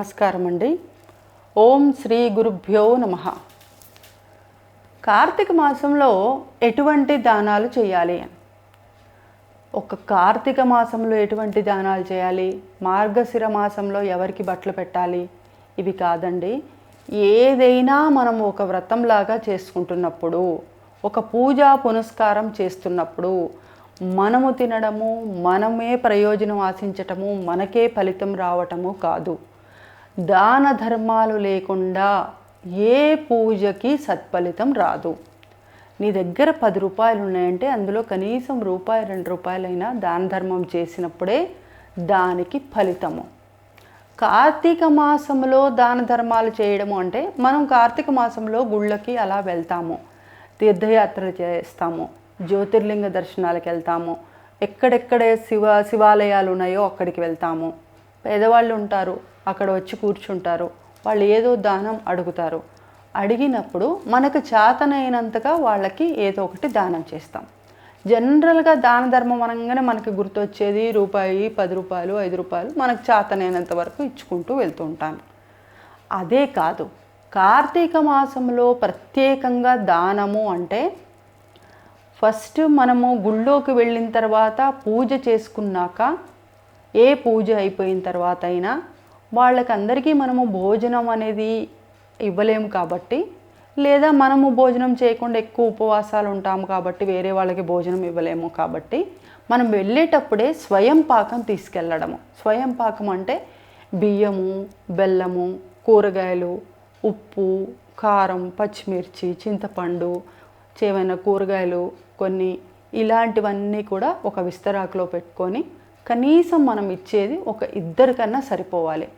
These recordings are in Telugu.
నమస్కారం అండి ఓం శ్రీ గురుభ్యో నమ. కార్తీక మాసంలో ఎటువంటి దానాలు చేయాలి? అని ఒక కార్తీక మాసంలో ఎటువంటి దానాలు చేయాలి? మార్గశిర మాసంలో ఎవరికి బట్టలు పెట్టాలి? ఇవి కాదండి. ఏదైనా మనం ఒక వ్రతంలాగా చేసుకుంటున్నప్పుడు ఒక పూజా పునస్కారం చేస్తున్నప్పుడు మనము తినడము మనమే ప్రయోజనం ఆశించటము మనకే ఫలితం రావటము కాదు. దాన ధర్మాలు లేకుండా ఏ పూజకి సత్ఫలితం రాదు. నీ దగ్గర పది రూపాయలు ఉన్నాయంటే అందులో కనీసం రూపాయి రెండు రూపాయలైనా దాన ధర్మం చేసినప్పుడే దానికి ఫలితము. కార్తీక మాసంలో దాన ధర్మాలు చేయడము అంటే మనం కార్తీక మాసంలో గుళ్ళకి అలా వెళ్తాము. తీర్థయాత్రలు చేస్తాము. జ్యోతిర్లింగ దర్శనాలకు వెళ్తాము. ఎక్కడెక్కడ శివ శివాలయాలు ఉన్నాయో అక్కడికి వెళ్తాము. పేదవాళ్ళు ఉంటారు. అక్కడ వచ్చి కూర్చుంటారు. వాళ్ళు ఏదో దానం అడుగుతారు. అడిగినప్పుడు మనకు చేతనైనంతగా వాళ్ళకి ఏదో ఒకటి దానం చేస్తాం. జనరల్గా దాన ధర్మం అనగానే మనకి గుర్తొచ్చేది రూపాయి పది రూపాయలు ఐదు రూపాయలు మనకు చేతనైనంత వరకు ఇచ్చుకుంటూ వెళ్తూ ఉంటాను అదే కాదు కార్తీక మాసంలో ప్రత్యేకంగా దానము అంటే ఫస్ట్ మనము గుళ్ళోకి వెళ్ళిన తర్వాత పూజ చేసుకున్నాక ఏ పూజ అయిపోయిన తర్వాత అయినా వాళ్ళకందరికీ మనము భోజనం అనేది ఇవ్వలేము కాబట్టి లేదా మనము భోజనం చేయకుండా ఎక్కువ ఉపవాసాలు ఉంటాము కాబట్టి వేరే వాళ్ళకి భోజనం ఇవ్వలేము కాబట్టి మనం వెళ్ళేటప్పుడే స్వయం పాకం తీసుకెళ్ళడము. స్వయం పాకం అంటే బియ్యము బెల్లము కూరగాయలు ఉప్పు కారం పచ్చిమిర్చి చింతపండు చేవైన కూరగాయలు కొన్ని ఇలాంటివన్నీ కూడా ఒక విస్తరాకులో పెట్టుకొని కనీసం మనం ఇచ్చేది ఒక ఇద్దరికన్నా సరిపోవాలి.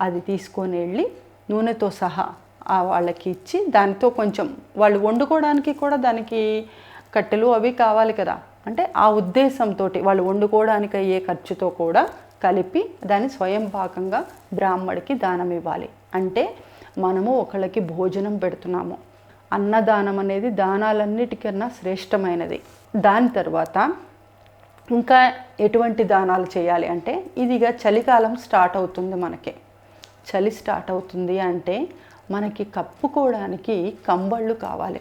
అది తీసుకొని వెళ్ళి నూనెతో సహా ఆ వాళ్ళకి ఇచ్చి దానితో కొంచెం వాళ్ళు వండుకోవడానికి కూడా దానికి కట్టెలు అవి కావాలి కదా. అంటే ఆ ఉద్దేశంతో వాళ్ళు వండుకోవడానికి అయ్యే ఖర్చుతో కూడా కలిపి దాన్ని స్వయం పాకంగా బ్రాహ్మడికి దానం ఇవ్వాలి. అంటే మనము ఒకళ్ళకి భోజనం పెడుతున్నాము. అన్నదానం అనేది దానాలన్నిటికన్నా శ్రేష్టమైనది. దాని తర్వాత ఇంకా ఎటువంటి దానాలు చేయాలి అంటే ఇదిగా చలికాలం స్టార్ట్ అవుతుంది మనకి. చలి స్టార్ట్ అవుతుంది అంటే మనకి కప్పుకోవడానికి కంబళ్ళు కావాలి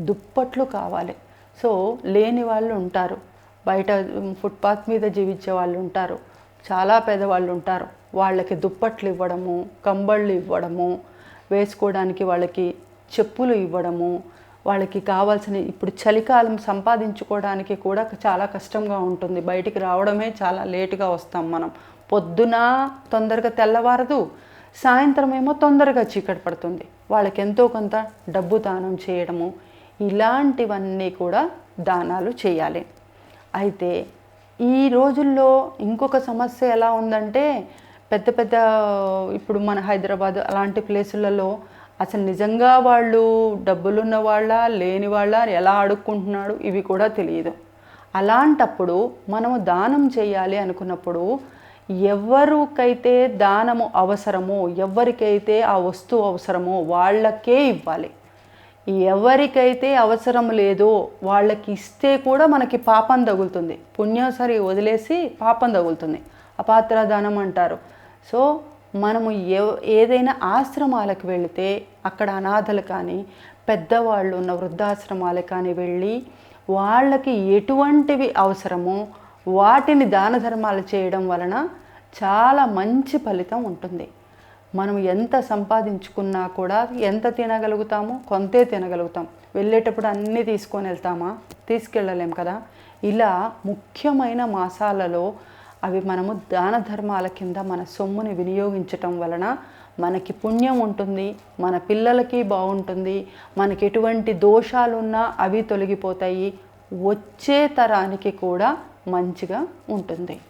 దుప్పట్లు కావాలి. సో లేని వాళ్ళు ఉంటారు. బయట ఫుట్పాత్ మీద జీవించే వాళ్ళు ఉంటారు. చాలా పేదవాళ్ళు ఉంటారు. వాళ్ళకి దుప్పట్లు ఇవ్వడము కంబళ్ళు ఇవ్వడము వేసుకోవడానికి వాళ్ళకి చెప్పులు ఇవ్వడము వాళ్ళకి కావాల్సిన ఇప్పుడు చలికాలం సంపాదించుకోవడానికి కూడా చాలా కష్టంగా ఉంటుంది. బయటికి రావడమే చాలా లేటుగా వస్తాం మనం. పొద్దున తొందరగా తెల్లవారదు సాయంత్రం ఏమో తొందరగా చీకటి పడుతుంది. వాళ్ళకి ఎంతో కొంత డబ్బు దానం చేయడము ఇలాంటివన్నీ కూడా దానాలు చేయాలి. అయితే ఈ రోజుల్లో ఇంకొక సమస్య ఎలా ఉందంటే పెద్ద పెద్ద ఇప్పుడు మన హైదరాబాద్ అలాంటి ప్లేసులలో అసలు నిజంగా వాళ్ళు డబ్బులున్న వాళ్ళ లేని వాళ్ళ ఎలా అడుక్కుంటున్నాడు ఇవి కూడా తెలియదు. అలాంటప్పుడు మనము దానం చేయాలి అనుకున్నప్పుడు ఎవరికైతే దానము అవసరమో ఎవరికైతే ఆ వస్తువు అవసరమో వాళ్ళకే ఇవ్వాలి. ఎవరికైతే అవసరం లేదో వాళ్ళకి ఇస్తే కూడా మనకి పాపం తగులుతుంది. పుణ్యం సరి వదిలేసి పాపం తగులుతుంది. అపాత్ర దానం అంటారు. సో మనము ఏ ఏదైనా ఆశ్రమాలకు వెళితే అక్కడ అనాథలు కానీ పెద్దవాళ్ళు ఉన్న వృద్ధాశ్రమాలకు కానీ వెళ్ళి వాళ్ళకి ఎటువంటివి అవసరమో వాటిని దాన ధర్మాలు చేయడం వలన చాలా మంచి ఫలితం ఉంటుంది. మనం ఎంత సంపాదించుకున్నా కూడా ఎంత తినగలుగుతామో కొంతే తినగలుగుతాం. వెళ్ళేటప్పుడు అన్నీ తీసుకొని వెళ్తామా? తీసుకెళ్ళలేం కదా? ఇలా ముఖ్యమైన మాసాలలో అవి మనము దాన ధర్మాల కింద మన సొమ్ముని వినియోగించటం వలన మనకి పుణ్యం ఉంటుంది మన పిల్లలకి బాగుంటుంది మనకి ఎటువంటి దోషాలున్నా అవి తొలగిపోతాయి వచ్చే తరానికి కూడా మంచిగా ఉంటుంది.